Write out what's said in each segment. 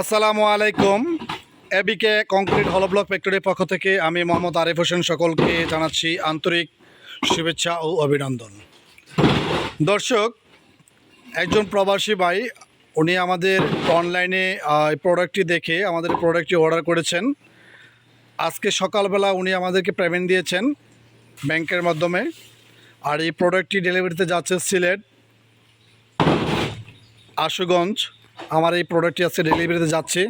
আসসালামু আলাইকুম। এবিকে কংক্রিট হলো ব্লক ফ্যাক্টরির পক্ষ থেকে আমি মোহাম্মদ আরিফ হোসেন সকলকে জানাচ্ছি আন্তরিক শুভেচ্ছা ও অভিনন্দন। দর্শক, একজন প্রবাসী ভাই, উনি আমাদের অনলাইনে এই প্রোডাক্টটি দেখে আমাদের প্রোডাক্টটি অর্ডার করেছেন। আজকে সকালবেলা উনি আমাদেরকে পেমেন্ট দিয়েছেন ব্যাংকের মাধ্যমে। আর এই প্রোডাক্টটি ডেলিভারিতে যাচ্ছে সিলেট, আশুগঞ্জ। আমার এই প্রোডাক্টটি আজকে ডেলিভারিতে যাচ্ছে,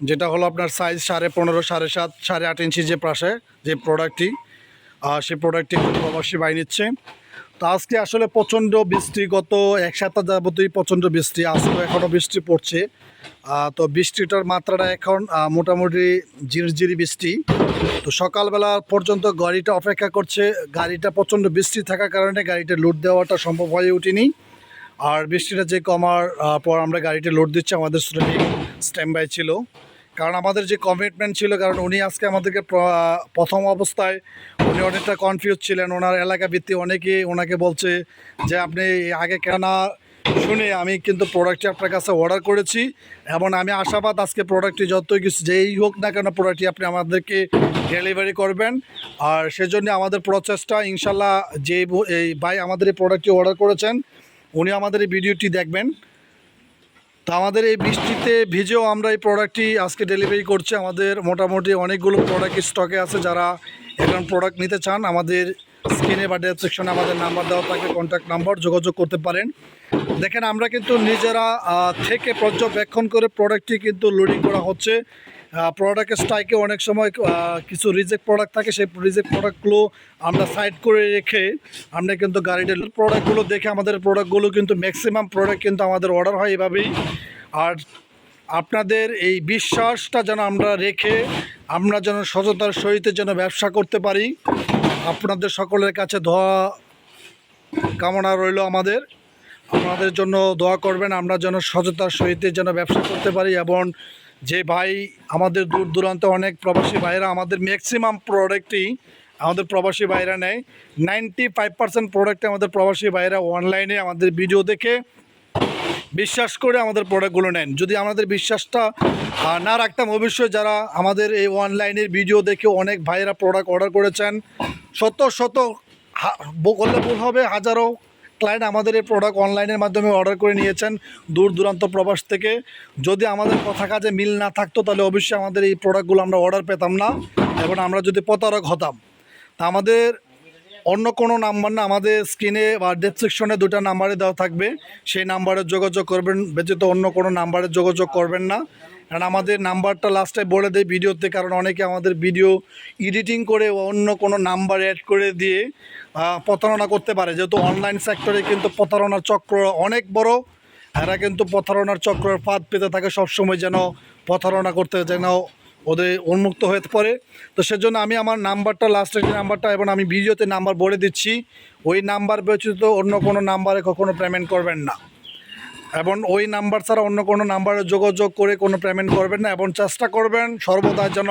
যেটা হলো আপনার সাইজ সাড়ে পনেরো, সাড়ে সাত, সাড়ে আট ইঞ্চি যে পাশে যে প্রোডাক্টটি সেই প্রোডাক্টটি প্রবাসী বাই নিচ্ছে। তো আজকে আসলে প্রচণ্ড বৃষ্টি, গত এক সপ্তাহ যাবতই প্রচণ্ড বৃষ্টি আজকে এখনও বৃষ্টি পড়ছে। তো বৃষ্টিটার মাত্রাটা এখন মোটামুটি ঝিরঝিরি বৃষ্টি। তো সকালবেলা পর্যন্ত গাড়িটা অপেক্ষা করছে, গাড়িটা প্রচণ্ড বৃষ্টি থাকার কারণে গাড়িটা লুট দেওয়াটা সম্ভব হয়ে ওঠেনি। আর বৃষ্টিটা যে কমার পর আমরা গাড়িটা লোড দিচ্ছি, আমাদের শ্রমিক স্ট্যান্ড বাই ছিল। কারণ আমাদের যে কমিটমেন্ট ছিল, কারণ উনি আজকে আমাদেরকে প্রথম অবস্থায় উনি অনেকটা কনফিউজ ছিলেন। ওনার এলাকা ভিত্তি অনেকেই ওনাকে বলছে যে, আপনি আগে কেন শুনে আমি কিন্তু প্রোডাক্টটি আপনার কাছে অর্ডার করেছি এবং আমি আশাবাদ আজকে প্রোডাক্টটি যতই কিছু, যেই হোক না কেন প্রোডাক্টটি আপনি আমাদেরকে ডেলিভারি করবেন। আর সেজন্য আমাদের প্রচেষ্টা ইনশাল্লাহ যে এই ভাই আমাদের এই প্রোডাক্টটি অর্ডার করেছেন উনি আমাদের এই ভিডিওটি দেখবেন। তা আমাদের এই বৃষ্টিতে ভিজেও আমরা এই প্রোডাক্টটি আজকে ডেলিভারি করছি। আমাদের মোটামুটি অনেকগুলো প্রোডাক্ট স্টকে আছে যারা এখন প্রোডাক্ট নিতে চান। আমাদের স্ক্রিনে বা ডেসক্রিপশনে আমাদের নাম্বার দেওয়া থাকে কন্ট্যাক্ট নাম্বার যোগাযোগ করতে পারেন। দেখেন, আমরা কিন্তু নিজেরা থেকে পর্যবেক্ষণ করে প্রোডাক্টটি কিন্তু লোডিং করা হচ্ছে। প্রোডাক্টের স্ট্রাইকে অনেক সময় কিছু রিজেক্ট প্রোডাক্ট থাকে, সেই রিজেক্ট প্রোডাক্টগুলো আমরা সাইড করে রেখে আমরা কিন্তু গাড়িতে প্রোডাক্টগুলো দেখে আমাদের প্রোডাক্টগুলো কিন্তু ম্যাক্সিমাম প্রোডাক্ট কিন্তু আমাদের অর্ডার হয় এভাবেই। আর আপনাদের এই বিশ্বাসটা যেন আমরা রেখে আমরা যেন সততার সহিত যেন ব্যবসা করতে পারি। আপনাদের সকলের কাছে ধোয়া কামনা রইল আমাদের। আমাদের জন্য দোয়া করবেন, আমরা যেন সচেতার সহিত যেন ব্যবসা করতে পারি এবং যে ভাই আমাদের দূর দূরান্তে অনেক প্রবাসী ভাইরা আমাদের ম্যাক্সিমাম প্রোডাক্টই আমাদের প্রবাসী ভাইরা নেয়। নাইনটি ফাইভ পার্সেন্ট প্রোডাক্টে আমাদের প্রবাসী ভাইরা অনলাইনে আমাদের ভিডিও দেখে বিশ্বাস করে আমাদের প্রোডাক্টগুলো নেন। যদি আমাদের বিশ্বাসটা না রাখতাম, অবশ্যই যারা আমাদের এই অনলাইনের ভিডিও দেখে অনেক ভাইয়েরা প্রোডাক্ট অর্ডার করেছেন শত শত বললে ভুল হবে। হাজারো ক্লায়েন্ট আমাদের এই প্রোডাক্ট অনলাইনের মাধ্যমে অর্ডার করে নিয়েছেন দূর দূরান্ত প্রবাস থেকে। যদি আমাদের কথা কাজে মিল না থাকতো, তাহলে অবশ্যই আমাদের এই প্রোডাক্টগুলো আমরা অর্ডার পেতাম না। এবং আমরা যদি প্রতারক হতাম। তা আমাদের অন্য কোনো নাম্বার না, আমাদের স্ক্রিনে বা ডেসক্রিপশনে দুটো নাম্বারে দেওয়া থাকবে। সেই নাম্বারে যোগাযোগ করবেন, ব্যতীত অন্য কোনো নাম্বারে যোগাযোগ করবেন না। কারণ আমাদের নাম্বারটা লাস্টে বলে দেয় ভিডিওতে, কারণ অনেকে আমাদের ভিডিও এডিটিং করে অন্য কোনো নাম্বার অ্যাড করে দিয়ে প্রতারণা করতে পারে। যেহেতু অনলাইন সেক্টরে কিন্তু প্রতারণার চক্র অনেক বড়, এরা কিন্তু প্রতারণার চক্রের ফাঁদ পেতে থাকে, সবসময় যেন প্রতারণা করতে যেন ওদের উন্মুক্ত হয়ে পড়ে তো সেজন্য আমি আমার নাম্বারটা লাস্টের যে নাম্বারটা এবং আমি ভিডিওতে নাম্বার বলে দিচ্ছি, ওই নাম্বার ব্যতীত অন্য কোনো নাম্বারে কখনো পেমেন্ট করবেন না। এবং ওই নাম্বার ছাড়া অন্য কোনো নাম্বারে যোগাযোগ করে কোনো পেমেন্ট করবেন না এবং চেষ্টা করবেন সর্বদা যেন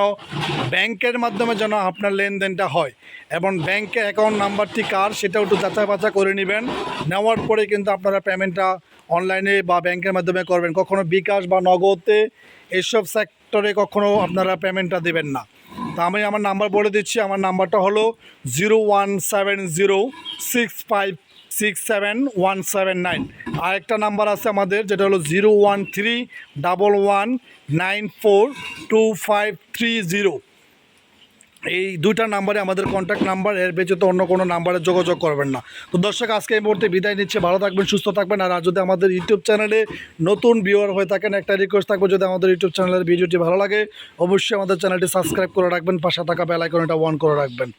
ব্যাংকের মাধ্যমে যেন আপনার লেনদেনটা হয় এবং ব্যাংকের অ্যাকাউন্ট নাম্বারটি কার সেটাও একটু যাচাই বাছা করে নেবেন। নেওয়ার পরে কিন্তু আপনারা পেমেন্টটা অনলাইনে বা ব্যাংকের মাধ্যমে করবেন। কখনো বিকাশ বা নগদে এইসব সেক্টরে কখনো আপনারা পেমেন্টটা দেবেন না। তা আমি আমার নাম্বার বলে দিচ্ছি। আমার নাম্বারটা হলো zero one seven zero six five six seven one seven nine আরেকটা নাম্বার আছে আমাদের, যেটা হলো zero one three double one nine four two five three zero এই দুইটা নাম্বারে আমাদের কন্ট্যাক্ট নাম্বার এর ব্যতীত অন্য কোনো নাম্বারে যোগাযোগ করবেন না। তো দর্শক, আজকে এই মুহূর্তে বিদায় নিচ্ছে, ভালো থাকবেন, সুস্থ থাকবেন। আর যদি আমাদের ইউটিউব চ্যানেলে নতুন ভিউয়ার হয়ে থাকেন, একটা রিকোয়েস্ট থাকবে, যদি আমাদের ইউটিউব চ্যানেলের ভিডিওটি ভালো লাগে, অবশ্যই আমাদের চ্যানেলটি সাবস্ক্রাইব করে রাখবেন, পাশে থাকা বেল আইকনটা অন করে রাখবেন।